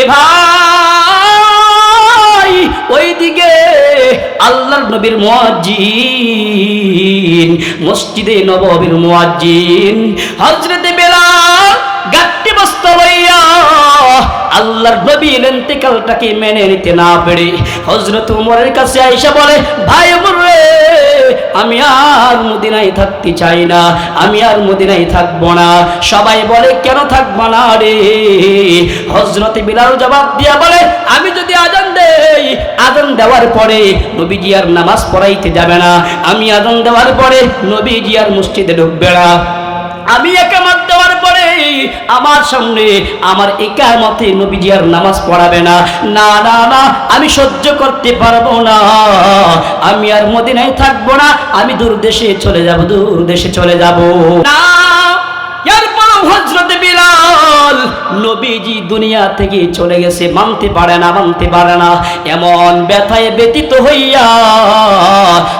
এ ভাই, ওইদিকে আল্লাহর নবীর মুয়াজ্জিন, মসজিদে নববীর মুয়াজ্জিন, হযরতে বেলাল গাট্টি বস্তা লইয়া আল্লাহর নবীর ইন্তেকালটাকে মেনে নিতে না পেরে হযরত উমরের কাছে আয়েশা বলে, ভাই ওমর রে আমি আর মদিনায় থাকতে চাই না, আমি আর মদিনায় থাকব না। সবাই বলে, কেন থাকব না রে? হজরত বিলাল জবাব দিয়া বলে, আমি যদি আজান দেই, আজান দেওয়ার পরে নবীজি আর নামাজ পড়াইতে যাবে না। আমি আজান দেওয়ার পরে নবীজি আর মসজিদে ঢুকবে না। আমি একামত দেওয়ার পরে আমার সামনে আমার একামতে নবীজি আর নামাজ পড়াবে না। না না না, আমি সহ্য করতে পারব না। আমি আর মদিনায় থাকব না। আমি দূর দেশে চলে যাব, দূর দেশে চলে যাব। না হজরত বিলাল নবীজি দুনিয়া থেকে চলে গেছে, মানতে পারে না, মানতে পারে না। এমন ব্যথায় ব্যতীত হইয়া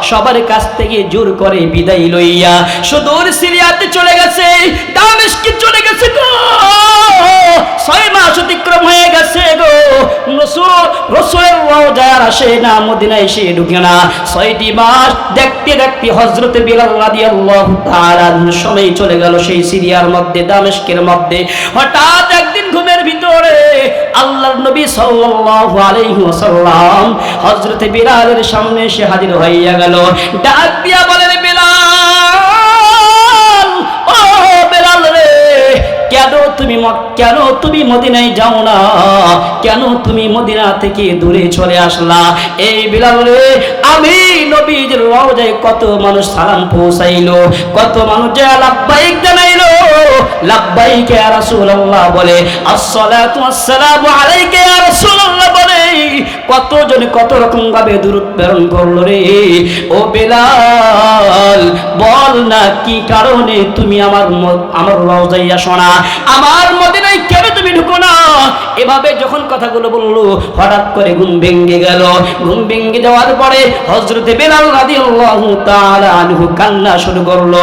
সবার কাছ থেকে জোর করে বিদায় লইয়া সুদূর সিরিয়াতে চলে গেছে দামেশকে চলে গেছে গো। ছয় মাস অতিক্রম হয়ে গেছে গো। রসুল, রসুলের আসে না, মদিনায় এসে ঢুকে না। ছয়টি মাস দেখতে দেখতে হজরতে বিলাল রাদিয়াল্লাহু তাআলা সময় চলে গেল, সেই সিরিয়ার মধ্যে দামেশকের মধ্যে। হঠাৎ একদিন ঘুমের ভিতরে আল্লাহর নবী সাল্লাল্লাহু আলাইহি ওয়াসাল্লাম হযরতে বিলালের সামনে এসে হাজির হইয়া গেল। ডাক দিয়া বলেন, বিলাল, ও বিলাল রে, কেন তুমি কেন তুমি মদিনায় যাও না? কেন তুমি মদিনা থেকে দূরে চলে আসলা? এই বিলাল রে আমি রওজায় কত মানুষ সালাম পৌঁছাইলো, কত মানুষ জানাইলো। রাসূলুল্লাহ বলে, আসসালাতু ওয়াসসালামু আলাইকা ইয়া রাসূলুল্লাহ বলে, কতজন কত রকম ভাবে দূরত প্রেরণ করল রে? ও বেলাল, বল না কি কারণে তুমি আমার আমার রওজায় আসো না আমার মদিনায় কেন তুমি ঢুকো না? এভাবে যখন কথাগুলো বলল, হঠাৎ করে ঘুম ভেঙে গেল। ঘুম ভেঙে যাওয়ার পরে হজরতে বেলাল রাদিয়াল্লাহু তাআলা আনহু কান্না শুরু করল।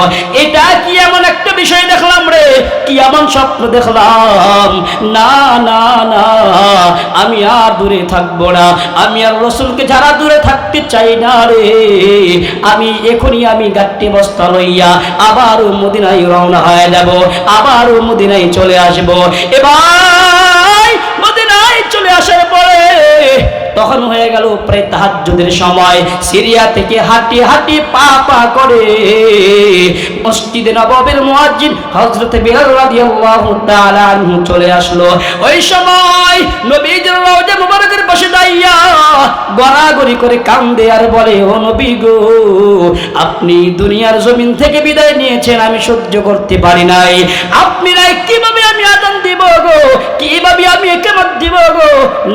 এটা কি এমন একটা বিষয় দেখলাম রে? কি এমন স্বপ্ন দেখলাম? না না না, আমি আর দূরে থাকব না। আমি আর রসুলকে যারা দূরে থাকতে চাই না রে, আমি এখনই আমি গাট্টি বস্তা লইয়া আবারও মদিনায় রওনা হয়ে যাব আবারও মদিনায় চলে আসব। এবার মদিনায় চলে আসার পরে তখন হয়ে গেল প্রায় তাহাজ্জুদের সময়। সিরিয়া থেকে হাঁটি হাঁটি পা পা করে মসজিদে নবাবের মুয়াজ্জিন হযরত বিলাল রাদিয়াল্লাহু তাআলা আনহু চলে আসলো। ওই সময় নবীজির রওজা মুবারকের পাশে দাঁড়িয়া গড়াগড়ি করে কান্দে আর বলে, ও নবী গো, আপনি দুনিয়ার জমিন থেকে বিদায় নিয়েছেন, আমি সহ্য করতে পারি নাই। আপনি নাই, কীভাবে আমি আদান দিব গো? কীভাবে আমি একেবারে দিব গো?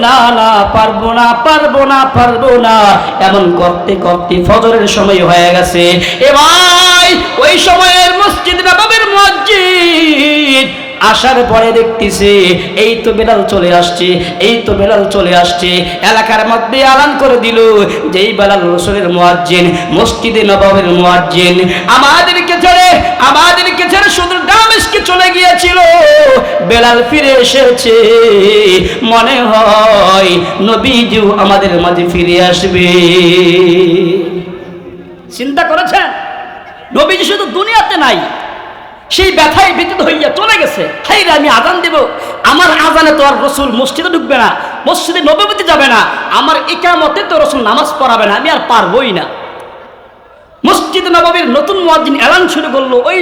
না না, পারব না পারব না পারব না। এমন করতে করতে ফজরের সময় হয়ে গেছে। এ ভাই ওই সময়ের মসজিদ নবাবের মসজিদ আসার পরে দেখতেছে, এই তো বেলাল চলে আসছে, এই তো বেলাল চলে আসছে। এলাকার মধ্যে আলান করে দিল যে এই বেলাল রসুলের মুয়াজ্জিন, মসজিদে নবাবের মুয়াজ্জিন। আমাদেরকে ছেড়ে আমাদেরকে ছেড়ে শুধু দামেশকে চলে গিয়েছিল। বেলাল ফিরে এসেছে। মনে হয় নবীজিও আমাদের মাঝে ফিরে আসবে। চিন্তা করেছেন? নবীজি শুধু দুনিয়াতে নাই সেই ব্যথায় ব্যতীত হইয়া চলে গেছে। হাই আমি আজান দেব। আমার আজানে তো আর রসুল মসজিদে ঢুকবে না, মসজিদে নবমীতে যাবে না, আমার একামতে তো রসুল নামাজ পড়াবে না, আমি আর পারবই না। মসজিদ নবমীর নতুন মুয়াজ্জিন এলান শুরু করল ওই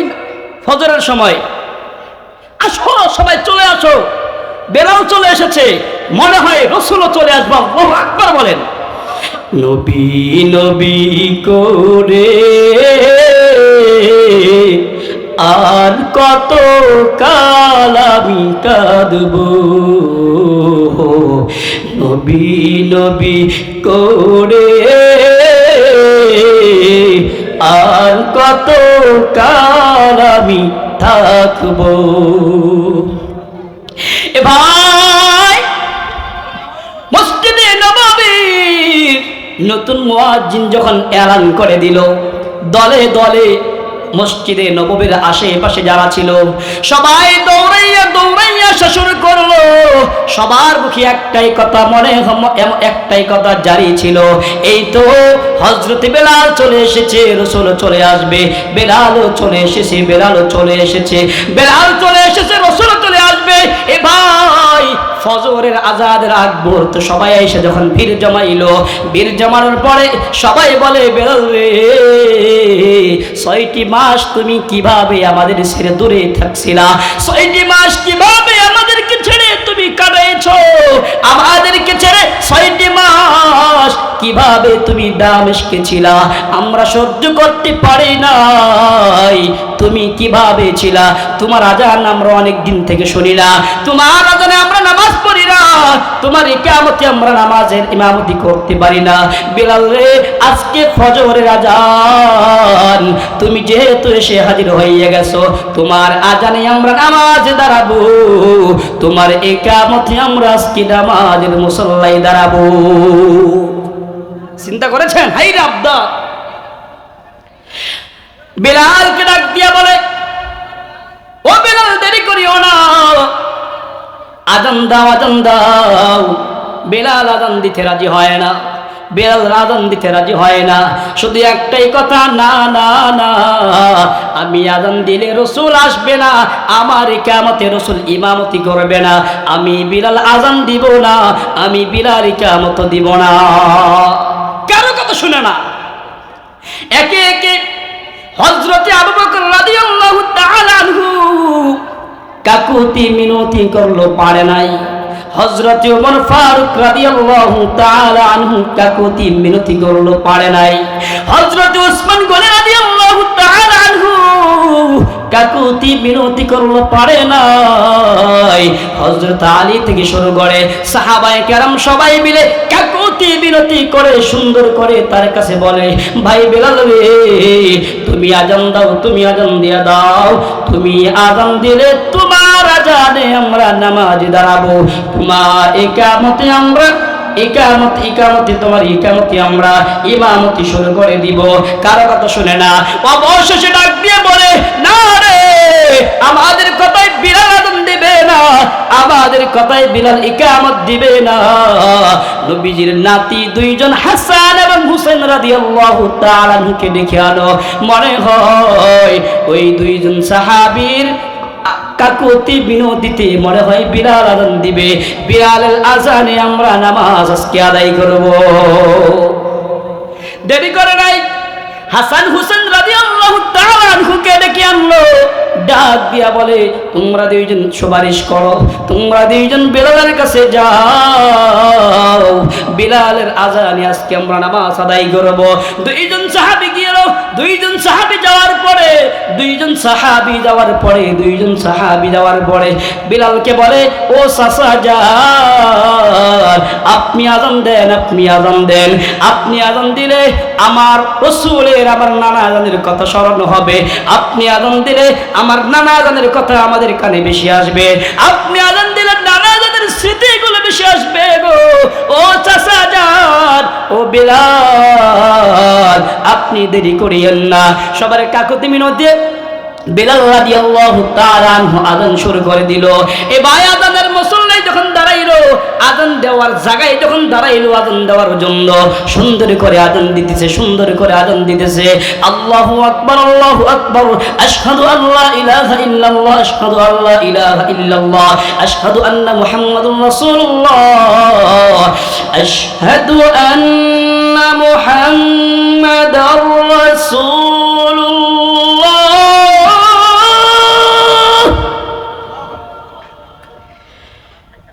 ফজরের সময়। আসো, সবাই চলে আসো। বেলাল চলে এসেছে। মনে হয় রসুলও চলে আসব আকবার বলেন। নবী নবী করে আর কত কাল আমি কাঁদব? নবী নবী করে আর কত কাল আমি থাকব? এ ভাই, মসজিদে নবাবীর নতুন মুয়াজ্জিন যখন এলান করে দিল, দলে দলে মসজিদে নববীর আশেপাশে যারা ছিল, সবাই দৌড়াইয়া দৌড়াইয়া শ্বশুর করল। সবার মুখে একটাই কথা, মনে একটাই কথা জারি ছিল। এই তো হজরত বেলাল চলে এসেছে, রসুল চলে আসবে, বেলালও চলে এসেছে, বেলালও চলে এসেছে, বেলাল চলে এসেছে, রসুল চলে আসবে। এ ভাই ফজরের আজাদের আগ মুহূর্ত সবাই এসে যখন বীর জমাইলো বীর জমানোর পরে সবাই বলে বেরোবে ছয়টি মাস তুমি কীভাবে আমাদের ছেড়ে দূরে থাকছিলা? ছয়টি মাস কীভাবে তুমি কাটাইছো আমাদেরকে ছেড়ে ছয়টি মাস কীভাবে তুমি দামেশকে ছিলা? আমরা সহ্য করতে পারি নাই। তুমি কীভাবে ছিলা? তোমার আজান আমরা অনেক দিন থেকে শুনি না। তোমার আজানে আমরা নামাজ পড়ি না। তোমার ইকামতে আমরা নামাজের ইমামতি করতে পারি না। বিলাল রে, আজকে ফজরের আজান তুমি যেহেতু এসে হাজির হয়ে গেছো, তোমার আজানে আমরা নামাজে দাঁড়াবো। তোমার একামতে আমরা আজকে নামাজের মুসল্লাই দাঁড়াবো। চিন্তা করেছেন? হাই রাবদা বেলালকে ডাক দিয়া বলে, ও বেলাল, দেরি করিও না। আজান দাও আজান দাও। বেলাল আজান দিতে রাজি হয় না। বেলাল আজান দিতে রাজি হয় না। শুধু একটাই কথা, না না না। আমি আজান দিলে রসুল আসবে না। আমার ইকামতে রসুল ইমামতি করবে না। আমি বিলাল আজান দিব না। আমি বিলাল ইকামত দিব না। কারও কথা শুনে না। একে একে হজরতে আবু বকর রাদিয়াল্লাহু তাআলা আনহু কাকুতি মিনতি করল, পারে নাই। হজরত ওমর ফারুক রাদিয়াল্লাহু তাআলা আনহু কাকুতি মিনতি করল, পারে নাই। হজরত উসমান গনি রাদিয়াল্লাহু তাআলা আনহু কাকুতি মিনতি করল, পারে নাই। হজরত আলী থেকে শুরু করে সাহাবায়ে কেরাম সবাই মিলে কাকুতি বিনতি করে, সুন্দর করে তার কাছে বলে, ভাই বেলাল রে, তুমি আজান দাও, তুমি আজান দিয়া দাও, তুমি আজান দিলে আজানে আমরা নামাজ দাঁড়াবো। তোমার একামতে আমরা তোমার আমরা ইমামতি শুরু করে দিব। কারও কথা শুনে না। অবশেষে ডাক দিয়ে বলে, না রে, আমাদের কথায় বিলাল আদম দিবে না। আমাদের কথায় দিবে না। নবীজির নাতি দুইজন হাসান এবং হুসেন রাদিয়াল্লাহু তাআলা আনহুকে ডেকে আনো। মনে হয় ওই দুইজন সাহাবীর কাকুতি বিনোদিতে, মনে হয় বিড়াল আদান দিবে। বিড়ালের আজানে আমরা নামাজ আজকে আদায় করব। দেরি করে নাই। হাসান হুসেন রাজি আল্লাহ তাআলাকে ডেকে আনলো। ডাক দিয়া বলে, তোমরা দুইজন সুপারিশ করো, তোমরা দুইজন বিলালের কাছে যাও। বিলালের আজানে, আজকে আমরা নামাজ আদায় করব। দুইজন সাহাবী গেল দুইজন সাহাবী যাওয়ার পরে, দুইজন সাহাবী যাওয়ার পরে, দুইজন সাহাবী যাওয়ার পরে বিলালকে বলে, ও চাচা যান, আপনি আজান দেন, আপনি আজান দেন। আপনি আজান দিলে আমার রসুলের, আমার নানা আজানের কথা স্মরণ হবে। আপনি আজান দিলে আমার নানা আজানের কথা আমাদের কানে বেশি আসবে। আপনি আজান দিলেন, নানা আজানের স্মৃতিগুলো বেশি আসবে গো। ও চাষা যান ও বিলাল, আপনি দেরি করিয়েন না। সবার কাকুতি মিনতি, বেলাল রাদিয়াল্লাহু তাআলা আজান শুরু করে দিল। এ ভাই আজানের মুসল্লি যখন দাঁড়াইলো আযান দেওয়ার জায়গায় যখন দাঁড়াইলো আযান দেওয়ার জন্য, সুন্দর করে আযান দিতেছে, সুন্দর করে আযান দিতেছে। আল্লাহু আকবার আল্লাহু আকবার, আশহাদু আল্লা ইলাহা ইল্লাল্লাহ, আশহাদু আল্লা ইলাহা ইল্লাল্লাহ, আশহাদু আন্না মুহাম্মাদুর রাসূলুল্লাহ, আশহাদু আন্না মুহাম্মাদার রাসূলুল্লাহ।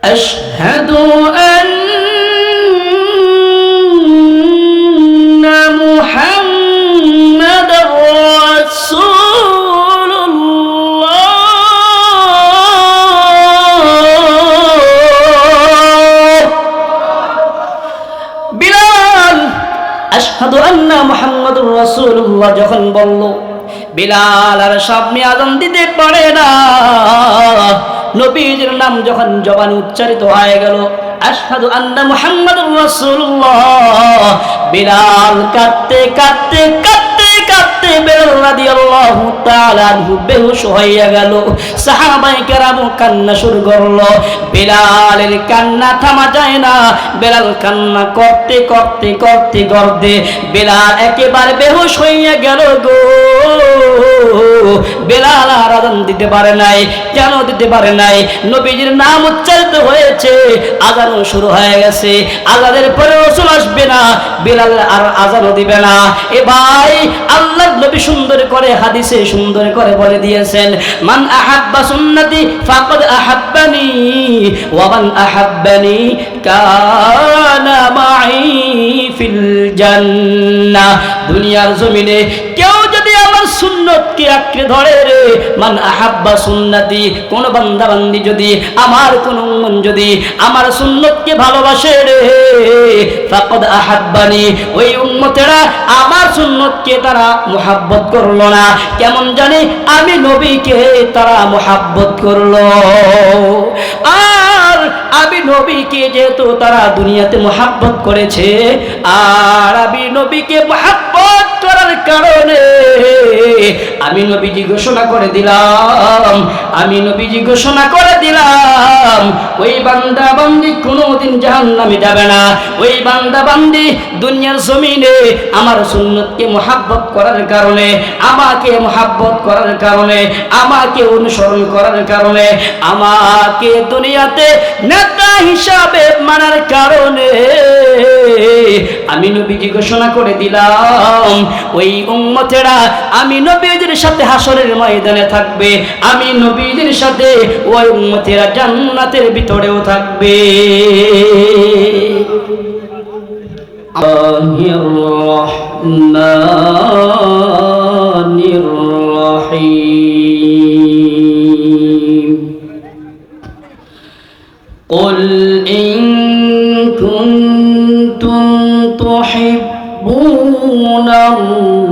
أشهد أن محمد رسول الله বিলাল আশহাদু আন্না মুহাম্মাদুর রাসূলুল্লাহ যখন বলল বিলাল আর সামনে আজান দিতে পারে না নবীজির নাম যখন জবানে উচ্চারিত হয়ে গেল, আশহাদু আন্না মুহাম্মাদুর রাসূলুল্লাহ। বিলাল কাঁদতে কাঁদতে কাঁদতে কাঁদতে বিলাল রাদিয়াল্লাহু তাআলা বেহুশ হইয়া গেল। সাহাবায়ে কেরাম কান্না শুরু করল। বেলালের কান্না থামা যায় না। বেলাল কান্না করতে করতে করতে করতে বেলাল একেবারে বেহুশ হইয়া গেল গো। বেলাল আর আজান দিতে পারে নাই কেন দিতে পারে নাই। নবীজির নাম উচ্চারিত হয়েছে, আজানও শুরু হয়ে গেছে। আজানের পরে রসুল আসবে না, বেলাল আর আজানও দিবে না। এ ভাই, আল্লাহ নবী সুন্দর করে হাদিসে সুন্দর করে বলে দিয়েছেন, মান আহাব্বা সুন্নতি ফাকাদ আহাব্বানি। ওয়া মান আহাব্বানি কানা মাই ফিল জান্নাহ। দুনিয়ার জমিনে সুন্নতকে আঁকড়ে ধরে রে? মান আহাব্বা সুন্নতি, কোন বান্দা বান্দি যদি, আমার কোন মন যদি আমার সুন্নতকে ভালোবাসে রে? ফাকাদ আহাব্বানি, ওই উম্মতেরা আমার সুন্নতকে তারা মোহাব্বত করল না। কেমন জানি আমি নবীকে তারা মোহাব্বত করল। আর আমি নবীকে যেহেতু তারা দুনিয়াতে মোহাব্বত করেছে, আর আমি নবীকে মোহাব্বত করার কারণে আমি নবীজি ঘোষণা করে দিলাম, আমি নবীজি ঘোষণা করে দিলাম, ওই বান্দা বান্দি কোনোদিন জাহান্নামে যাবে না, ওই বান্দা বান্দি দুনিয়ার জমিনে আমার সুন্নতকে মোহাব্বত করার কারণে, আমাকে মোহাব্বত করার কারণে, আমাকে অনুসরণ করার কারণে, আমাকে দুনিয়াতে নেতা হিসাবে মানার কারণে আমি নবীজি ঘোষণা করে দিলাম ওই উম্মতেরা আমি নবীজির সাথে হাসরের ময়দানে থাকবে আমি নবীজির সাথে ওই উম্মতেরা জান্নাতের ভিতরেও থাকবে الرحمن الرحيم قل إن كنتم تحبون الله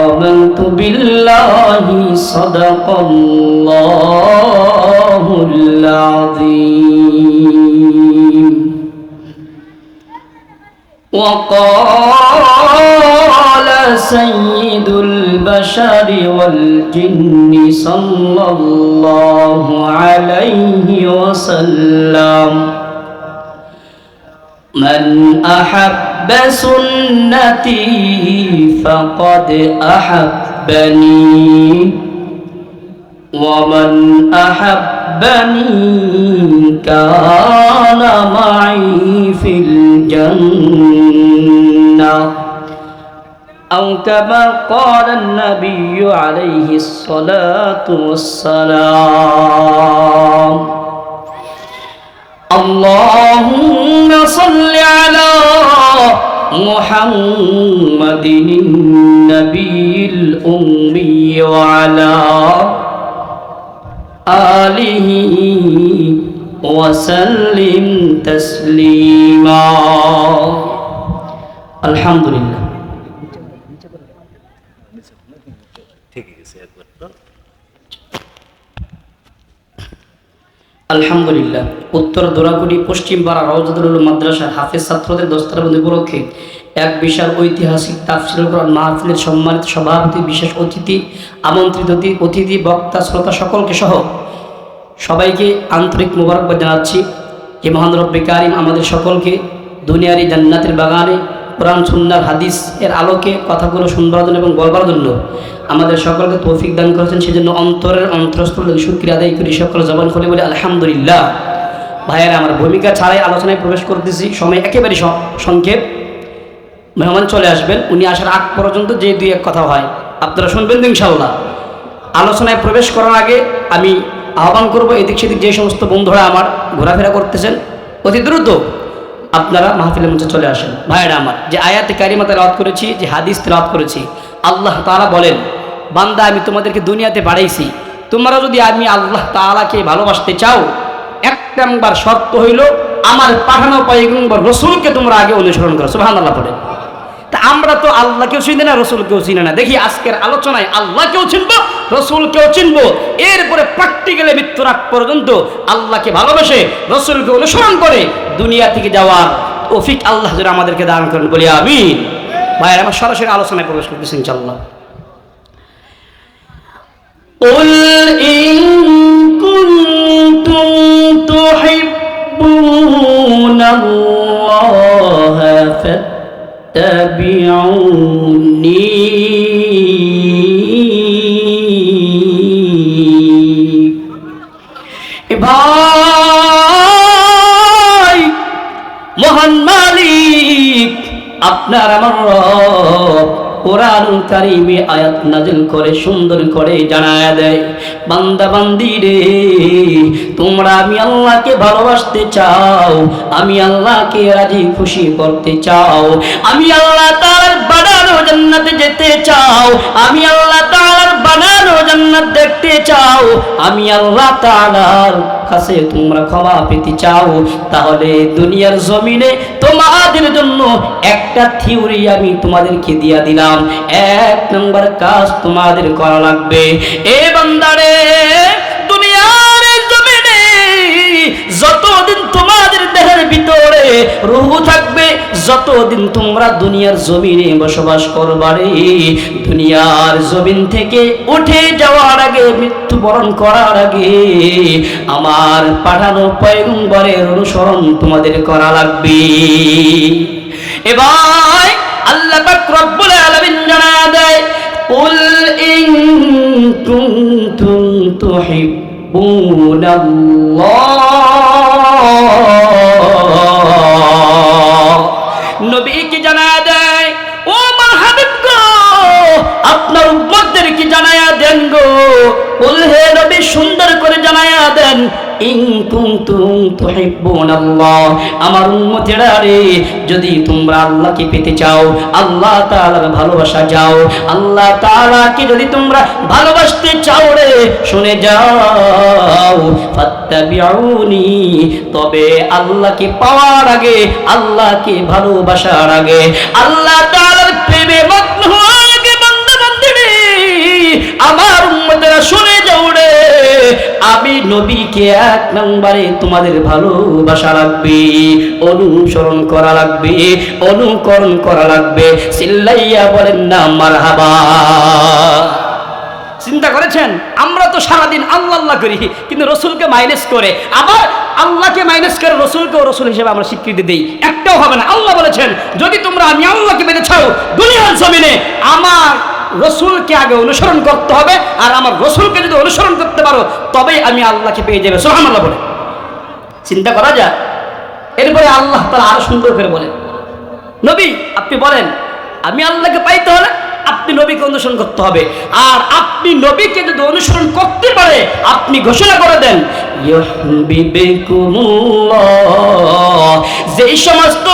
آمنت بالله صدق الله العظيم. وقال سيد البشر والجن صلى الله عليه وسلم من أحب سنتي فقد أحبني ومن أحبني كان معي في الجنة أو كما قال النبي عليه الصلاة والسلام اللهم صل على محمد النبي الأمي وعلى آله وسلم تسليما. الحمد لله. আলহামদুলিল্লাহ। উত্তর দোরাগুড়ি পশ্চিম পাড়া রওজাদুল মাদ্রাসার হাফেজ ছাত্রদের দস্তারবন্দি উপলক্ষে এক বিশাল ঐতিহাসিক তাফসিল কোরআন মাহফিলের সম্মানিত সভাপতি, বিশেষ অতিথি, আমন্ত্রিত অতি- অতিথি, বক্তা, শ্রোতা সকলকে সহ সবাইকে আন্তরিক মোবারকবাদ জানাচ্ছি। যে মহান রব্বে কারিম আমাদের সকলকে দুনিয়ারি জান্নাতের বাগানে কোরআন সুন্নার হাদিস এর আলোকে কথাগুলো শুনবার জন্য এবং বলবার জন্য আমাদের সকলকে তৌফিক দান করেছেন। সেজন্য অন্তরের অন্তরস্থল থেকে শুক্রিয়া আদায় করি। সকল জবান খুলে বলে, আলহামদুলিল্লাহ। ভাইয়েরা, আমার ভূমিকা ছাড়াই আলোচনায় প্রবেশ করতেছি। সময় একেবারে সংক্ষেপ। মেহমান চলে আসবেন। উনি আসার আগ পর্যন্ত যে দুই এক কথা হয়, আপনারা শুনবেন ইনশাল্লাহ আলোচনায় প্রবেশ করার আগে আমি আহ্বান করব এদিক সেদিক যে সমস্ত বন্ধুরা আমার ঘোরাফেরা করতেছেন, অতি দ্রুত আপনারা মাহফিলের মধ্যে চলে আসেন। ভাইয়েরা আমার, যে আয়াতে কারিমা তেলাওয়াত করেছি, যে হাদিস তেলাওয়াত করেছি, আল্লাহ তারা বলেন, বান্দা, আমি তোমাদেরকে দুনিয়াতে বাড়াইছি তোমরা যদি আমি আল্লাহ তালাকে ভালোবাসতে চাও এক নাম্বার শর্ত হইল, আমার পাঠানো পয়গম্বর রসুলকে তোমরা আগে অনুসরণ করো। সুহান আল্লাহ পড়ে তা আমরা তো আল্লাহকেও চিনি না রসুলকেও চিনি না দেখি আজকের আলোচনায় আল্লাহকেও চিনবো রসুলকেও চিনবো এরপরে প্র্যাকটিক্যালে মৃত্যুর আগ পর্যন্ত আল্লাহকে ভালোবেসে রসুলকে অনুসরণ করে দুনিয়া থেকে যাওয়ার ওফিক আল্লাহ যেন আমাদেরকে দান করেন বলি আমিন ভাইয়ের আমার সরাসরি আলোচনায় প্রবেশ করতেছি ইনশাল্লাহ قل إن كنتم تحبون الله فاتبعوني ভাই মহান মালিক আপনার আমার রব কোরআন কারিমে আয়াত নাজিল করে, সুন্দর করে জানায় দেয়, বান্দা বান্দি রে, তোমরা আমি আল্লাহকে ভালোবাসতে চাও, আমি আল্লাহকে রাজি খুশি করতে চাও, আমি আল্লাহ তাআলার বানানো জান্নাতে যেতে চাও, আমি আল্লাহ তাআলার বানানো জান্নাত দেখতে চাও, আমি আল্লাহ তাআলার কাছে তোমরা ক্ষমা পেতে চাও, তাহলে দুনিয়ার জমিনে তোমাদের জন্য একটা থিওরি আমি তোমাদেরকে দিয়া দিলাম। এক নম্বর কাজ তোমাদের করা লাগবে, এ বান্দারে, দুনিয়ার জমিনে যতদিন তোমাদের দেহের ভিতরে রুহ থাকবে যতদিন তোমরা দুনিয়ার জমিনে বসবাস করবারে দুনিয়ার জমিন থেকে উঠে যাওয়ার আগে মৃত্যুবরণ করার আগে আমার পাঠানো পয়গম্বরের অনুসরণ তোমাদের করা লাগবে এবার আল্লাহ পাক রব্বুল আলামিন জানা দেয় قل إن كنتم تحبون الله নবীকে জানা আপনার উম্মতদেরকে জানায়া দেন গো। বল হে নবী, সুন্দর করে জানায়া দেন। ইন কুনতুম তুহিব্বুনাল্লাহ। আমার উম্মতেরা রে, যদি তোমরা আল্লাহকে পেতে চাও, আল্লাহ তাআলার ভালোবাসা যাও আল্লাহ তাআলাকে যদি তোমরা ভালোবাসতে চাও রে, শুনে যাও। ফাত্তাবিউনি। তবে আল্লাহকে পাওয়ার আগে, আল্লাহকে ভালোবাসার আগে, আল্লাহ তাআলার প্রেমে মগ্ন আমার উম্মতেরা শুনে যাও আমি নবীকে এক নম্বরে তোমাদের ভালোবাসা লাগবে, অনুসরণ করা লাগবে, অনুকরণ করা লাগবে। চিল্লাইয়া বলেন না, মারহাবা। চিন্তা করেছেন? আমরা তো সারাদিন আল্লাহ আল্লাহ করি, কিন্তু রসুলকে মাইনাস করে। আবার আল্লাহকে মাইনাস করে রসুলকেও রসুল হিসেবে আমরা স্বীকৃতি দিই। একটাও হবে না। আল্লাহ বলেছেন, যদি তোমরা আমি আল্লাহকে মেনে ছাও দুনিয়ার জমিনে আমার রসুলকে আগে অনুসরণ করতে হবে, আর আমার রসুলকে যদি অনুসরণ করতে পারো, তবেই আমি আল্লাহকে পেয়ে যাবে। সোহাম আল্লাহ বলে। চিন্তা করা যায়। এরপরে আল্লাহ তারা আরও সুন্দর করে বলেন। নবী, আপনি বলেন, আমি আল্লাহকে পাইতে হলে আপনি নবীকে অনুসরণ করতে হবে আর আপনি নবীকে যদি অনুসরণ করতে পারে, আপনি ঘোষণা করে দেন। যেই সমস্ত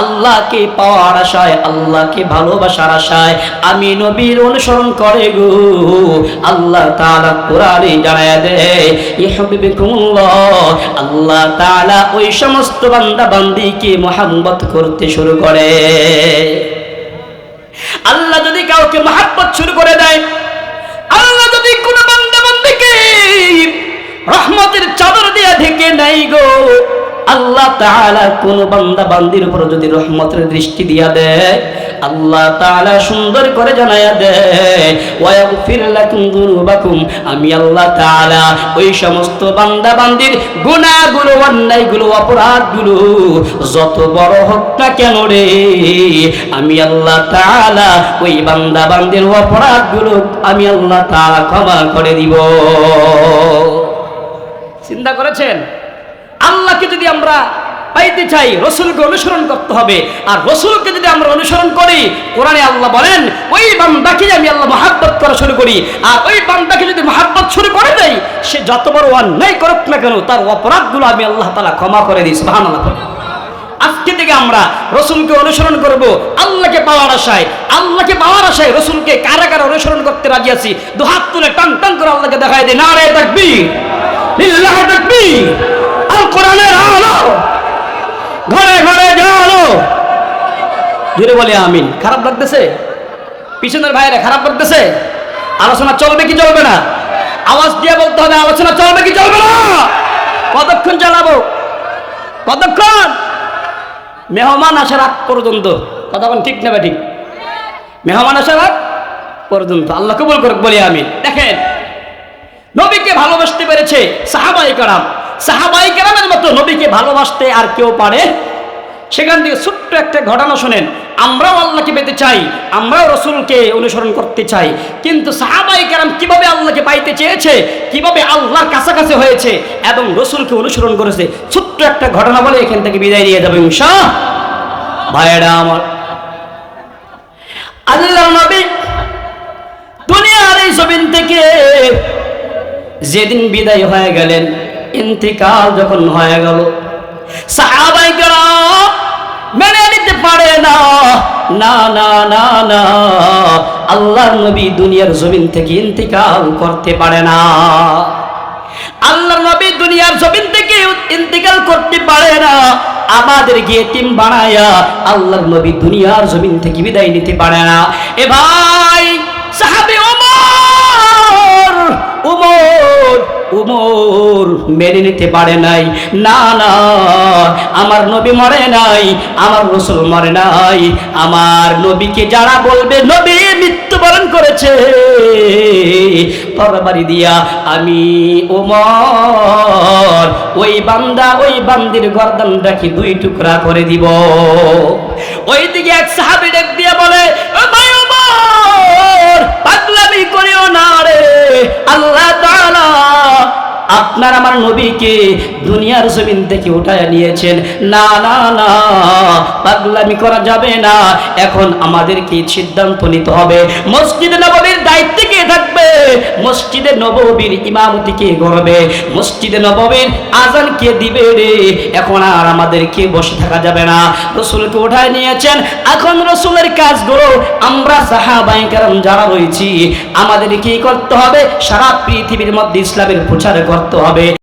আল্লাহকে পাওয়ার আশায়, আল্লাহকে ভালোবাসার আশায় আমি নবীর অনুসরণ করে গো আল্লাহ তাআলা কোরআনে জানায় দেয়। আল্লাহ তাআলা ওই সমস্ত বান্দা বান্দিকে মোহাম্মত করতে শুরু করে আল্লাহ যদি কাউকে মহাব্বত শুরু করে দেয় তাআলা কোন বান্দা বান্দির উপর যদি রহমতের দৃষ্টি দিয়া দেয়, আল্লাহ তাআলা সুন্দর করে দেয়, ওয়াগফির লাকুম যুনুবাকুম আমি আল্লাহ তাআলা ওই সমস্ত বান্দা বান্দির গুনাহগুলো, অন্যায়গুলো, অপরাধগুলো যত বড় হোক না কেন রে, আমি আল্লাহ তাআলা ওই বান্দা বান্দির অপরাধগুলো আমি আল্লাহ তাআলা ক্ষমা করে দিব। চিন্তা করেছেন? আল্লাহকে যদি আমরা পাইতে চাই, রসুলকে অনুসরণ করতে হবে। আর রসুলকে যদি আমরা অনুসরণ করি, কোরআনে আল্লাহ বলেন, ওই বান্দাকে আমি আল্লাহ মহাব্বত করা শুরু করি। আর ওই বান্দাকে যদি মহাব্বত শুরু করে দেয়, সে যত বড় অন্যায় করুক না কেন, তার অপরাধগুলো আমি আল্লাহ তালা ক্ষমা করে দিই সুবহান আজকে থেকে আমরা রসুলকে অনুসরণ করব, আল্লাহকে পাওয়ার আশায়। আল্লাহকে পাওয়ার আশায় রসুলকে কারা কারা অনুসরণ করতে রাজি আছি। দু হাত তুলে টান টান করে আল্লাহকে দেখায় দিই থাকবি লিল্লাহ থাকবি আল কোরআনের আলো। ঘরে ঘরে জানো জুড়ে বলে আমিন। খারাপ লাগতেছে? পিছনের ভাইরা খারাপ লাগতেছে আলোচনা চলবে কি চলবে না? আওয়াজ দিয়ে বলতে হবে, আলোচনা চলবে কি চলবে না? কতক্ষণ চালাবো কতক্ষণ? মেহমান আসার আগ পর্যন্ত। কতক্ষণ ঠিক নেবে ঠিক? মেহমান আসার আগ পর্যন্ত। আল্লাহ কবুল করুক, বলি আমি দেখেন, নবীকে ভালোবাসতে পেরেছে সাহাবাই কারাম। সাহাবাই কারামের মতো নবীকে ভালোবাসতে আর কেউ পারে? সেখান থেকে ছোট্ট একটা ঘটনা শোনেন। আমরাও আল্লাহকে পেতে চাই, আমরাও রসুলকে অনুসরণ করতে চাই। কিন্তু সাহাবাই কারাম কীভাবে আল্লাহকে পাইতে চেয়েছে, কীভাবে আল্লাহর কাছাকাছি হয়েছে এবং রসুলকে অনুসরণ করেছে, ছোট্ট একটা ঘটনা বলে এখান থেকে বিদায় নিয়ে যাবে ইনশা ভাইয়েরা আমার আল্লাহ নবী দুনিয়ার এই জমিন থেকে যেদিন বিদায় হয়ে গেলেন ইন্তিকাল যখন হয়ে গেল, সাহাবাই মেনে নিতে পারে না। না না না না, আল্লাহর নবী দুনিয়ার জমিন থেকে ইন্তিকাল করতে পারে না। আল্লাহর নবী দুনিয়ার জমিন থেকে ইন্তিকাল করতে পারে না। আমাদের গিয়ে টিম বানায়া আল্লাহর নবী দুনিয়ার জমিন থেকে বিদায় নিতে পারে না। এ ভাই, সাহাবী ওমর উমর উমর মেনে নিতে পারে নাই। না না, আমার নবী মরে নাই, আমার রসুল মরে নাই, আমার নবীকে যারা বলবে, নবী মৃত্যুবরণ করেছে। তরবারি দিয়া আমি ওমর ওই বান্দা, ওই বান্দির গর্দান রাখি দুই টুকরা করে দিব। ওই দিকে এক সাহাবি ডাক দিয়ে বলে, "ও ভাই পাগলামি করিও না রে। আল্লাহ তাআলা আপনার আমার নবীকে দুনিয়ার জমিন থেকে উঠায় নিয়েছেন। না না না, পাগলামি করা যাবে না। এখন আমাদেরকে সিদ্ধান্ত নিতে হবে। মসজিদে নববীর দায়িত্ব কে থাকবে? মসজিদে নববীর ইমামতি কে করবে মসজিদে নববীর আজান কে দিবে রে? এখন আর আমাদেরকে বসে থাকা যাবে না। রসুলকে উঠায় নিয়েছেন। এখন রসুলের কাজগুলো আমরা সাহাবাই কারণ যারা রয়েছি আমাদের কি করতে হবে? সারা পৃথিবীর মধ্যে ইসলামের প্রচার করতে হবে।